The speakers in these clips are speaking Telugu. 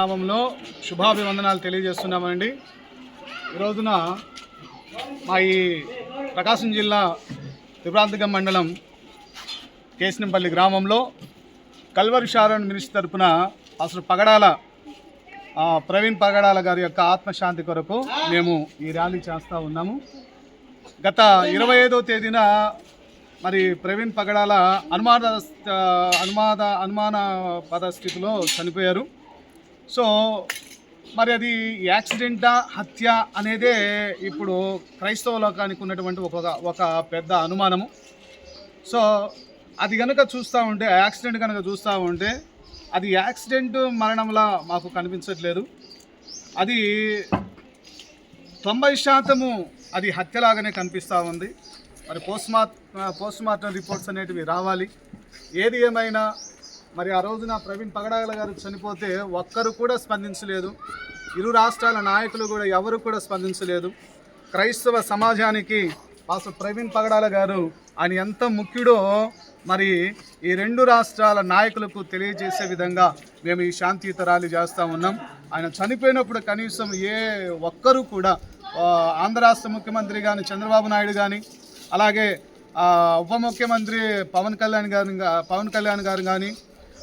గ్రామంలో శుభాభివందనాలు తెలియజేస్తున్నామండి. ఈ రోజున మా ఈ ప్రకాశం జిల్లా త్రిప్రాంతకం మండలం కేసినంపల్లి గ్రామంలో కల్వరి షారన్ మినిస్టర్ తరపున అసలు పగడాల ప్రవీణ్ పగడాల గారి యొక్క ఆత్మశాంతి కొరకు మేము ఈ ర్యాలీ చేస్తూ ఉన్నాము. గత ఇరవై ఐదో తేదీన మరి ప్రవీణ్ పగడాల అనుమాన అనుమాన అనుమాన పద స్థితిలో చనిపోయారు. సో మరి అది యాక్సిడెంటా హత్య అనేదే ఇప్పుడు క్రైస్తవ లోకానికి ఉన్నటువంటి ఒక ఒక పెద్ద అనుమానము. సో అది కనుక చూస్తూ ఉంటే యాక్సిడెంట్ కనుక చూస్తూ ఉంటే అది యాక్సిడెంట్ మరణంలా మాకు కనిపించట్లేదు. అది తొంభై శాతము అది హత్యలాగానే కనిపిస్తూ ఉంది. మరి పోస్ట్ మార్ పోస్ట్ మార్టం రిపోర్ట్స్ అనేటివి రావాలి. ఏది ఏమైనా మరి ఆ రోజున ప్రవీణ్ పగడాల గారు చనిపోతే ఒక్కరు కూడా స్పందించలేదు. ఇరు రాష్ట్రాల నాయకులు కూడా ఎవరు కూడా స్పందించలేదు. క్రైస్తవ సమాజానికి పాస్టర్ ప్రవీణ్ పగడాల గారు ఆయన ఎంత ముఖ్యుడో మరి ఈ రెండు రాష్ట్రాల నాయకులకు తెలియజేసే విధంగా మేము ఈ శాంతియుత ర్యాలీ చేస్తూ ఉన్నాం. ఆయన చనిపోయినప్పుడు కనీసం ఏ ఒక్కరూ కూడా ఆంధ్ర రాష్ట్ర ముఖ్యమంత్రి కానీ చంద్రబాబు నాయుడు కానీ అలాగే ఉప ముఖ్యమంత్రి పవన్ కళ్యాణ్ గారు పవన్ కళ్యాణ్ గారు కానీ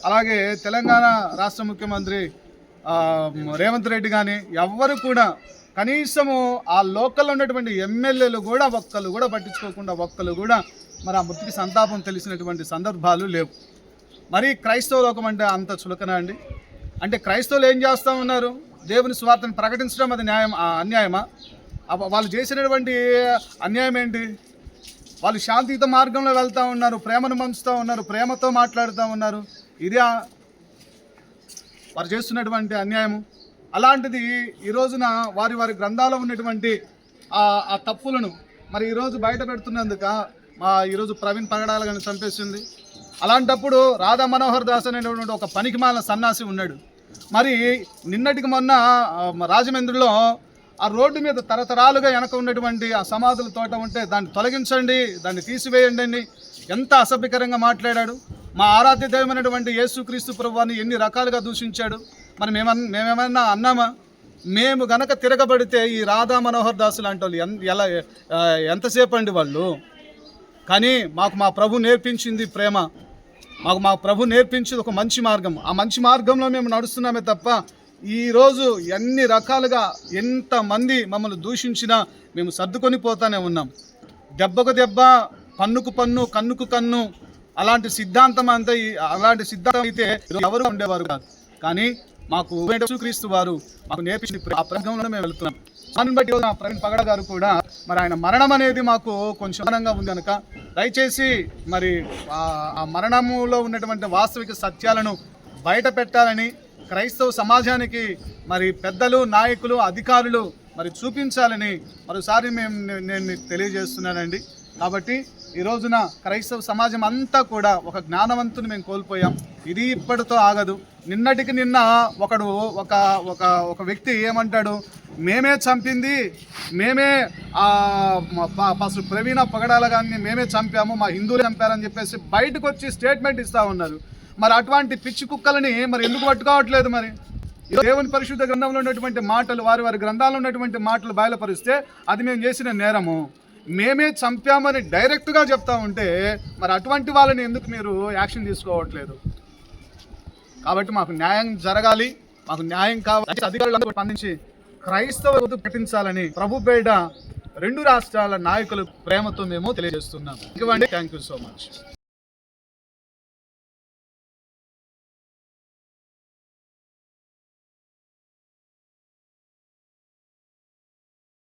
అలాగే తెలంగాణ రాష్ట్ర ముఖ్యమంత్రి రేవంత్ రెడ్డి కానీ ఎవ్వరు కూడా కనీసము ఆ లోకల్లో ఉన్నటువంటి ఎమ్మెల్యేలు కూడా ఒక్కళ్ళు కూడా పట్టించుకోకుండా ఒక్కరు కూడా మరి ఆ మృతికి సంతాపం తెలిసినటువంటి సందర్భాలు లేవు. మరి క్రైస్తవ లోకం అంటే అంత చులకన అండి? అంటే క్రైస్తవులు ఏం చేస్తూ ఉన్నారు? దేవుని స్వార్థను ప్రకటించడం అది న్యాయం ఆ, అన్యాయమా? వాళ్ళు చేసినటువంటి అన్యాయం ఏంటి? వాళ్ళు శాంతియుత మార్గంలో వెళ్తూ ఉన్నారు ప్రేమను పంచుతూ ఉన్నారు ప్రేమతో మాట్లాడుతూ ఉన్నారు. ఇది వారు చేస్తున్నటువంటి అన్యాయము. అలాంటిది ఈ రోజున వారి వారి గ్రంథాల్లో ఉన్నటువంటి ఆ తప్పులను మరి ఈరోజు బయట పెడుతున్నందుక మా ఈరోజు ప్రవీణ్ పగడాల కానీ చంపేసింది. అలాంటప్పుడు రాధా మనోహర్ దాస్ అనేటువంటి ఒక పనికిమాల సన్నాసి ఉన్నాడు. మరి నిన్నటికి మొన్న రాజమేంద్రిలో రాజమండ్రిలో ఆ రోడ్డు మీద తరతరాలుగా వెనక ఉన్నటువంటి ఆ సమాధుల తోట ఉంటే దాన్ని తొలగించండి దాన్ని తీసివేయండి ఎంత అసభ్యకరంగా మాట్లాడాడు. మా ఆరాధ్య దైవమైనటువంటి యేసుక్రీస్తు ప్రభువాన్ని ఎన్ని రకాలుగా దూషించాడు? మరి మేమన్ మేమేమన్నా అన్నామా? మేము గనక తిరగబడితే ఈ రాధా మనోహర్ దాసు లాంటి వాళ్ళు ఎన్- ఎలా ఎంతసేపు అండి వాళ్ళు? కానీ మాకు మా ప్రభు నేర్పించింది ప్రేమ. మాకు మా ప్రభు నేర్పించింది ఒక మంచి మార్గం. ఆ మంచి మార్గంలో మేము నడుస్తున్నామే తప్ప ఈరోజు ఎన్ని రకాలుగా ఎంతమంది మమ్మల్ని దూషించినా మేము సర్దుకొని పోతానే ఉన్నాం. దెబ్బకు దెబ్బ పన్నుకు పన్ను కన్నుకు కన్ను అలాంటి సిద్ధాంతం అంతా అలాంటి సిద్ధాంతం అయితే ఎవరు ఉండేవారు కాదు. కానీ మాకు క్రీస్తు వారు మాకు నేర్పించిన ఆ ప్రసంగంలో మేము వెళ్తున్నాం. దాన్ని బట్టి మా ప్రవీణ్ పగడ గారు కూడా మరి ఆయన మరణం అనేది మాకు కొంచెం అనంగా ఉంది కనుక దయచేసి మరి ఆ మరణములో ఉన్నటువంటి వాస్తవిక సత్యాలను బయట పెట్టాలని క్రైస్తవ సమాజానికి మరి పెద్దలు నాయకులు అధికారులు మరి చూపించాలని మరోసారి మేము నేను తెలియజేస్తున్నానండి. కాబట్టి ఈ రోజున క్రైస్తవ సమాజం అంతా కూడా ఒక జ్ఞానవంతుని మేము కోల్పోయాం. ఇది ఇప్పటితో ఆగదు. నిన్నటికి నిన్న ఒకడు ఒక ఒక ఒక వ్యక్తి ఏమంటాడు? మేమే చంపింది మేమే అసలు ప్రవీణ పగడాల గారిని మేమే చంపాము మా హిందువులు చంపారని చెప్పేసి బయటకు వచ్చి స్టేట్మెంట్ ఇస్తా ఉన్నారు. మరి అటువంటి పిచ్చి కుక్కలని మరి ఎందుకు పట్టుకోవట్లేదు మరి? దేవుని పరిశుద్ధ గ్రంథంలో ఉన్నటువంటి మాటలు వారి వారి గ్రంథాల్లో ఉన్నటువంటి మాటలు బయలుపరిస్తే అది మేము చేసిన నేరము. మేమే చంపామని డైరెక్ట్గా చెప్తా ఉంటే మరి అటువంటి వాళ్ళని ఎందుకు మీరు యాక్షన్ తీసుకోవట్లేదు? కాబట్టి మాకు న్యాయం జరగాలి మాకు న్యాయం కావాలి. అధికారులు స్పందించి క్రైస్తవ ప్రకటించాలని పెట్టించాలని ప్రభు పేడ రెండు రాష్ట్రాల నాయకులు ప్రేమతో మేము తెలియజేస్తున్నాం. Thank you so much